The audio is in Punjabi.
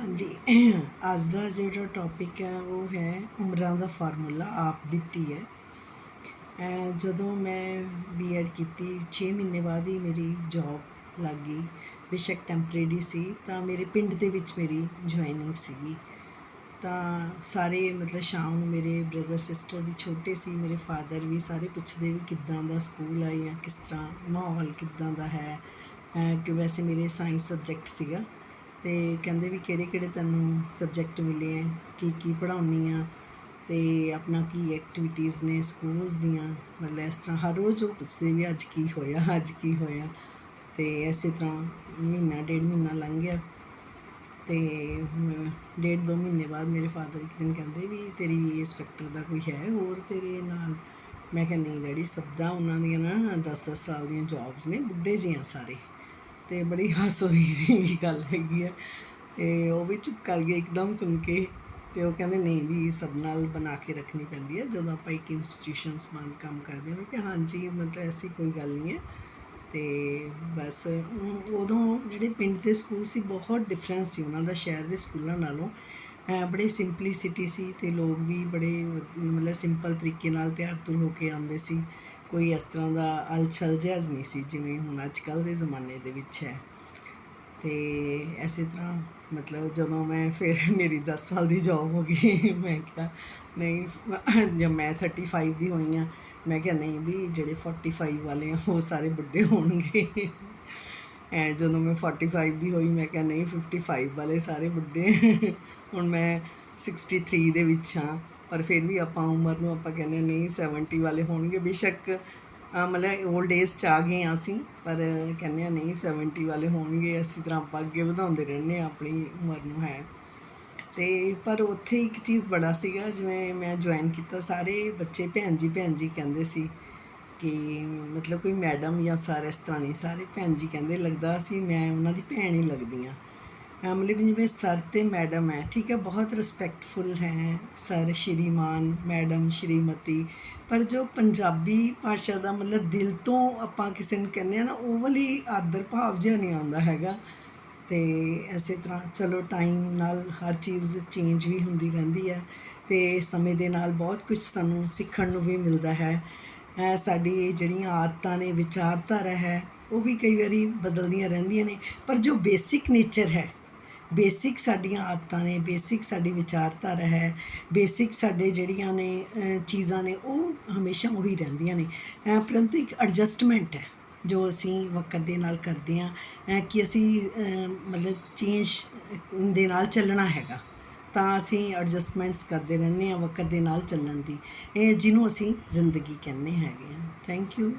ਹਾਂਜੀ। ਅੱਜ ਦਾ ਜਿਹੜਾ ਟੌਪਿਕ ਹੈ, ਉਹ ਹੈ ਉਮਰਾਂ ਦਾ ਫਾਰਮੂਲਾ, ਆਪ ਬੀਤੀ ਹੈ। ਜਦੋਂ ਮੈਂ ਬੀਐਡ ਕੀਤੀ 6 ਮਹੀਨੇ ਬਾਅਦ ਹੀ ਮੇਰੀ ਜੌਬ ਲੱਗ ਗਈ, ਬੇਸ਼ੱਕ ਟੈਂਪਰੇਰੀ ਸੀ, ਤਾਂ ਮੇਰੇ ਪਿੰਡ ਦੇ ਵਿੱਚ ਮੇਰੀ ਜੁਆਇਨਿੰਗ ਸੀਗੀ। ਤਾਂ ਸਾਰੇ ਮਤਲਬ ਸ਼ਾਮ ਨੂੰ ਮੇਰੇ ਬ੍ਰਦਰ ਸਿਸਟਰ ਵੀ ਛੋਟੇ ਸੀ, ਮੇਰੇ ਫਾਦਰ ਵੀ ਸਾਰੇ ਪੁੱਛਦੇ ਵੀ ਕਿੱਦਾਂ ਦਾ ਸਕੂਲ ਆ ਜਾਂ ਕਿਸ ਤਰ੍ਹਾਂ ਮਾਹੌਲ ਕਿੱਦਾਂ ਦਾ ਹੈ। ਕਿ ਵੈਸੇ ਮੇਰੇ ਸਾਇੰਸ ਸਬਜੈਕਟ ਸੀਗਾ। ਤੇ ਕਹਿੰਦੇ ਵੀ ਕਿਹੜੇ ਕਿਹੜੇ ਤੈਨੂੰ ਸਬਜੈਕਟ ਮਿਲੇ ਹੈ ਕੀ ਕੀ ਪੜ੍ਹਾਉਣੀ ਆ ਤੇ ਆਪਣਾ ਕੀ ਐਕਟੀਵਿਟੀਜ਼ ਨੇ ਸਕੂਲਸ ਦੀਆਂ, ਮਤਲਬ ਇਸ ਤਰ੍ਹਾਂ ਹਰ ਰੋਜ਼ ਉਹ ਪੁੱਛਦੇ ਵੀ ਅੱਜ ਕੀ ਹੋਇਆ, ਅੱਜ ਕੀ ਹੋਇਆ ਤੇ ਇਸੇ ਤਰ੍ਹਾਂ ਮਹੀਨਾ, ਡੇਢ ਮਹੀਨਾ ਲੰਘ ਗਿਆ ਤੇ ਹੁਣ ਡੇਢ ਦੋ ਮਹੀਨੇ ਬਾਅਦ ਮੇਰੇ ਫਾਦਰ ਇੱਕ ਦਿਨ ਕਹਿੰਦੇ ਵੀ ਤੇਰੀ ਇੰਸਪੈਕਟਰ ਦਾ ਕੋਈ ਹੈ ਹੋਰ ਤੇਰੇ ਨਾਲ? ਮੈਂ ਕਿਹਾ, ਨਹੀਂ ਡੈਡੀ, ਸਭ ਦਾ ਉਹਨਾਂ ਦੀਆਂ ਨਾ 10-10 ਸਾਲ ਦੀਆਂ ਜੌਬਸ ਨੇ, ਬੁੱਢੇ ਜੀ ਆ ਸਾਰੇ। ਤੇ ਬੜੀ ਹਾਸ ਹੋਈ ਵੀ ਗੱਲ ਹੈਗੀ ਹੈ। ਤੇ ਉਹ ਵੀ ਚੁੱਪ ਕਰ ਗਏ ਇੱਕਦਮ ਸੁਣ ਕੇ। ਤੇ ਉਹ ਕਹਿੰਦੇ, ਨਹੀਂ ਵੀ ਸਭ ਨਾਲ ਬਣਾ ਕੇ ਰੱਖਣੀ ਪੈਂਦੀ ਹੈ। ਜਦੋਂ ਆਪਾਂ ਇੱਕ ਇੰਸਟੀਟਿਊਸ਼ਨਸ ਮੰਨ ਕੰਮ ਕਰਦੇ ਹਾਂ ਕਿ ਹਾਂਜੀ, ਮਤਲਬ ਐਸੀ ਕੋਈ ਗੱਲ ਨਹੀਂ ਹੈ। ਤੇ ਬਸ ਉਦੋਂ ਜਿਹੜੇ ਪਿੰਡ ਦੇ ਸਕੂਲ ਸੀ, ਬਹੁਤ ਡਿਫਰੈਂਸ ਸੀ। ਉਹਨਾਂ ਦਾ ਸ਼ਹਿਰ ਦੇ ਸਕੂਲਾਂ ਨਾਲੋਂ, ਅਹ ਬੜੇ ਸਿੰਪਲਿਸਿਟੀ ਸੀ ਤੇ ਲੋਕ ਵੀ ਬੜੇ ਮਤਲਬ ਸਿੰਪਲ ਤਰੀਕੇ ਨਾਲ ਤਿਆਰ ਤੁਰ ਹੋ ਕੇ ਆਉਂਦੇ ਸੀ। ਕੋਈ ਇਸ ਤਰ੍ਹਾਂ ਦਾ ਅਲਛਲ ਜਿਹਾ ਨਹੀਂ ਸੀ ਜਿਵੇਂ ਹੁਣ ਅੱਜ ਕੱਲ ਦੇ ਜ਼ਮਾਨੇ ਦੇ ਵਿੱਚ ਹੈ। ਤੇ ਐਸੇ ਤਰ੍ਹਾਂ ਮਤਲਬ ਜਦੋਂ ਮੈਂ ਫਿਰ ਮੇਰੀ 10 ਸਾਲ ਦੀ ਜੌਬ ਹੋ ਗਈ, ਮੈਂ ਕਿਹਾ ਨਹੀਂ, ਜਦ ਮੈਂ 35 ਦੀ ਹੋਈ ਆ ਮੈਂ ਕਿਹਾ ਨਹੀਂ ਵੀ ਜਿਹੜੇ 45 ਵਾਲੇ ਆ, ਉਹ ਸਾਰੇ ਬੁੱਢੇ ਹੋਣਗੇ। ਐ ਜਦੋਂ ਮੈਂ 45 ਦੀ ਹੋਈ, ਮੈਂ ਕਿਹਾ ਨਹੀਂ 55 ਵਾਲੇ ਸਾਰੇ ਬੁੱਢੇ ਹੁਣ ਮੈਂ 63 ਦੇ ਵਿੱਚ ਹਾਂ। ਪਰ ਫਿਰ ਵੀ ਆਪਾਂ ਉਮਰ ਨੂੰ ਆਪਾਂ ਕਹਿੰਦੇ ਨਹੀਂ 70 ਵਾਲੇ ਹੋਣਗੇ। ਬੇਸ਼ੱਕ ਮਤਲਬ 올ਡ ਏਜ ਚ ਆ ਗਏ ਹਾਂ ਅਸੀਂ, ਪਰ ਕਹਿੰਦੇ ਆ ਨਹੀਂ 70 ਵਾਲੇ ਹੋਣਗੇ। ਅਸੀਂ ਤਰ੍ਹਾਂ ਆਪਾਂ ਅੱਗੇ ਵਧਾਉਂਦੇ ਰਹਿੰਦੇ ਹਾਂ ਆਪਣੀ ਉਮਰ ਨੂੰ, ਹੈ। ਤੇ ਪਰ ਉੱਥੇ ਇੱਕ ਚੀਜ਼ ਬੜਾ ਸੀਗਾ, ਜਿਵੇਂ ਮੈਂ ਜੁਆਇਨ ਕੀਤਾ, ਸਾਰੇ ਬੱਚੇ ਭੈਣ ਜੀ ਭੈਣ ਜੀ ਕਹਿੰਦੇ ਸੀ ਕਿ ਮਤਲਬ ਕੋਈ ਮੈਡਮ ਜਾਂ ਸਰ ਇਸ ਤਰ੍ਹਾਂ ਨਹੀਂ, ਸਾਰੇ ਭੈਣ ਜੀ ਕਹਿੰਦੇ, ਲੱਗਦਾ ਸੀ ਮੈਂ ਉਹਨਾਂ ਦੀ ਭੈਣ ਹੀ ਲੱਗਦੀ ਹਾਂ। ਅਹ ਮਤਲਬ ਜਿਵੇਂ ਸਰ ਤੇ ਮੈਡਮ ਹੈ, ਠੀਕ ਹੈ, ਬਹੁਤ ਰਿਸਪੈਕਟਫੁਲ ਹੈ ਸਰ ਸ਼੍ਰੀਮਾਨ ਮੈਡਮ ਸ਼੍ਰੀਮਤੀ। ਪਰ ਜੋ ਪੰਜਾਬੀ ਭਾਸ਼ਾ ਦਾ ਮਤਲਬ ਦਿਲ ਤੋਂ ਆਪਾਂ ਕਿਸੇ ਨੂੰ ਕਹਿੰਦੇ ਆ ਨਾ, ਉਹ ਵਾਲੀ ਆਦਰ ਭਾਵ ਜਿਹਾ ਨਹੀਂ ਆਉਂਦਾ ਹੈਗਾ। ਤੇ ਐਸੇ ਤਰ੍ਹਾਂ ਚਲੋ ਟਾਈਮ ਨਾਲ ਹਰ ਚੀਜ਼ ਚੇਂਜ ਵੀ ਹੁੰਦੀ ਰਹਿੰਦੀ ਹੈ ਤੇ ਸਮੇਂ ਦੇ ਨਾਲ ਬਹੁਤ ਕੁਝ ਸਾਨੂੰ ਸਿੱਖਣ ਨੂੰ ਵੀ ਮਿਲਦਾ ਹੈ। ਸਾਡੀ ਜਿਹੜੀਆਂ ਆਦਤਾਂ ਨੇ, ਵਿਚਾਰਧਾਰਾ ਹੈ, ਉਹ ਵੀ ਕਈ ਵਾਰੀ ਬਦਲਦੀਆਂ ਰਹਿੰਦੀਆਂ ਨੇ। ਪਰ ਜੋ ਬੇਸਿਕ ਨੇਚਰ ਹੈ ਬੇਸਿਕ ਸਾਡੀਆਂ ਆਦਤਾਂ ਨੇ, ਬੇਸਿਕ ਸਾਡੀ ਵਿਚਾਰਧਾਰਾ ਹੈ, ਬੇਸਿਕ ਸਾਡੇ ਜਿਹੜੀਆਂ ਨੇ ਚੀਜ਼ਾਂ ਨੇ, ਉਹ ਹਮੇਸ਼ਾ ਉਹੀ ਰਹਿੰਦੀਆਂ ਨੇ। ਪਰੰਤੂ ਇੱਕ ਐਡਜਸਟਮੈਂਟ ਹੈ ਜੋ ਅਸੀਂ ਵਕਤ ਦੇ ਨਾਲ ਕਰਦੇ ਹਾਂ ਕਿ ਅਸੀਂ ਮਤਲਬ ਚੇਂਜ ਦੇ ਨਾਲ ਚੱਲਣਾ ਹੈਗਾ। ਤਾਂ ਅਸੀਂ ਐਡਜਸਟਮੈਂਟਸ ਕਰਦੇ ਰਹਿੰਦੇ ਹਾਂ ਵਕਤ ਦੇ ਨਾਲ ਚੱਲਣ ਦੀ। ਇਹ ਜਿਹਨੂੰ ਅਸੀਂ ਜ਼ਿੰਦਗੀ ਕਹਿੰਦੇ ਹੈਗੇ ਹਾਂ। Thank you